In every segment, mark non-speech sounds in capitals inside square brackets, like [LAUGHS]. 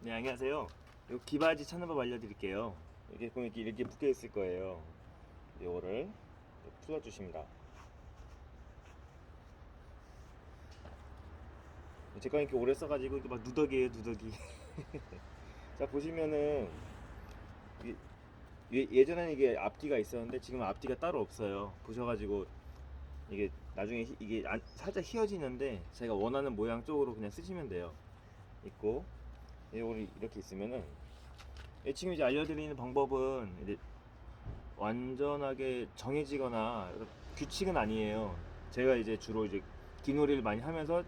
네 안녕하세요. 요 기바지 찾는 법 알려드릴게요. 이게 보면 이렇게, 이렇게 묶여 있을 거예요. 요거를 풀어 주십니다. 제가 이렇게 오래 써가지고 이게 막 누더기예요 누더기. [LAUGHS] 자 보시면은 예- 예전에는 이게 앞뒤가 있었는데 지금 앞뒤가 따로 없어요. 보셔가지고 이게 나중에 히- 이게 안- 살짝 휘어지는데 제가 원하는 모양 쪽으로 그냥 쓰시면 돼요. 있고 이걸 이렇게 있으면은 예, 지금 이제 알려드리는 방법은 이제 완전하게 정해지거나 규칙은 아니에요. 제가 이제 주로 이제 기놀이를 많이 하면서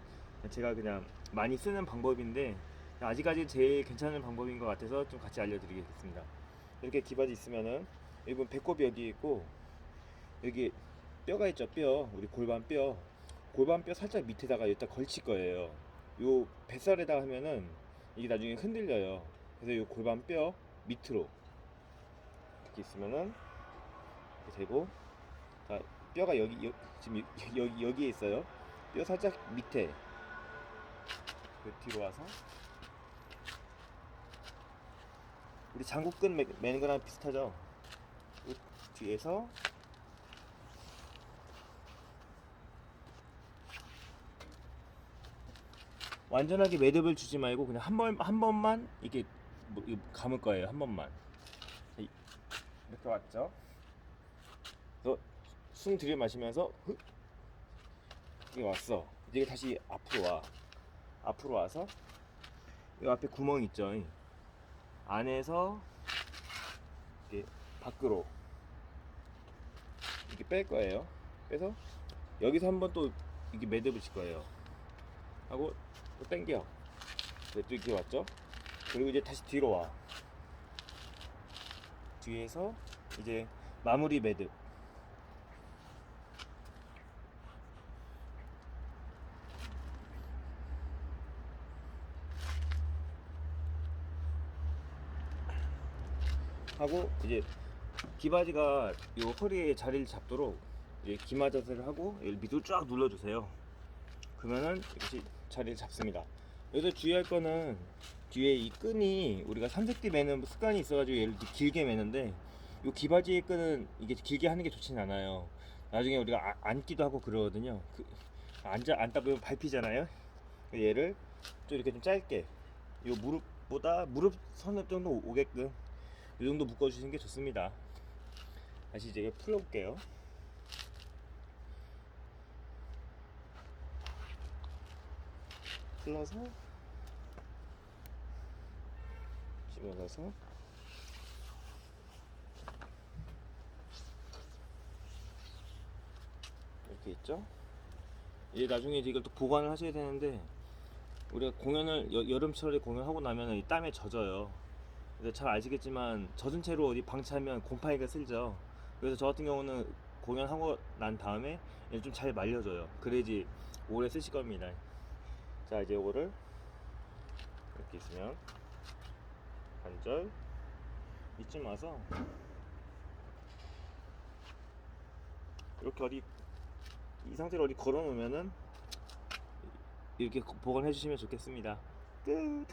제가 그냥 많이 쓰는 방법인데 아직까지 제일 괜찮은 방법인 것 같아서 좀 같이 알려드리겠습니다. 이렇게 기바지 있으면은 여기 배꼽이 여기 있고 여기 뼈가 있죠 뼈 우리 골반 뼈 골반 뼈 살짝 밑에다가 여기다 걸칠 거예요. 요 뱃살에다 하면은 이게 나중에 흔들려요. 그래서 요 골반 뼈 밑으로 이렇게 있으면은 이렇게 되고 자 뼈가 여기 여, 지금 여- [LAUGHS] 여기 여기에 있어요. 뼈 살짝 밑에 그 뒤로 와서 우리 장구끈 매, 매는 거랑 비슷하죠. 요 뒤에서 완전하게 매듭을 주지 말고 그냥 한 번 한 번만 이게 뭐, 감을 거예요 한 번만 이렇게 왔죠. 그래서 숨 들이마시면서 흑 이게 왔어. 이제 다시 앞으로 와. 앞으로 와서 이 앞에 구멍 있죠. 이. 안에서 이렇게 밖으로 이렇게 뺄 거예요. 빼서 여기서 한번 또 이게 매듭을 칠 거예요. 하고 또 당겨. 네, 또 이렇게 왔죠? 그리고 이제 다시 뒤로 와. 뒤에서 이제 마무리 매듭. 하고 이제 기바지가 요 허리에 자리를 잡도록 이제 기마 자세를 하고 밑으로 쫙 눌러주세요. 그러면은 이렇게 자리를 잡습니다. 여기서 주의할 거는 뒤에 이 끈이 우리가 삼색띠 매는 습관이 있어가지고 얘를 길게 매는데 이 기바지의 끈은 이게 길게 하는 게 좋진 않아요. 나중에 우리가 아- 앉기도 하고 그러거든요. 그, 앉아 앉다 보면 밟히잖아요. 얘를 좀 이렇게 좀 짧게 이 무릎보다 무릎 선 정도 오게끔 이 정도 묶어주시는 게 좋습니다. 다시 이제 풀어볼게요. 풀러서 집어넣어서 이렇게 있죠. 이제 나중에 이걸 또 보관을 하셔야 되는데 우리가 공연을 여, 여름철에 공연하고 나면 이 땀에 젖어요. 그래서 잘 아시겠지만 젖은 채로 어디 방치하면 곰팡이가 쓸죠. 그래서 저 같은 경우는 공연하고 난 다음에 좀 잘 말려줘요. 그래야지 오래 쓰실 겁니다. 자 이제 이거를 이렇게 있으면 관절 이쯤 와서 이렇게 어디 이 상태로 어디 걸어 놓으면은 이렇게 보관해 주시면 좋겠습니다. 끝.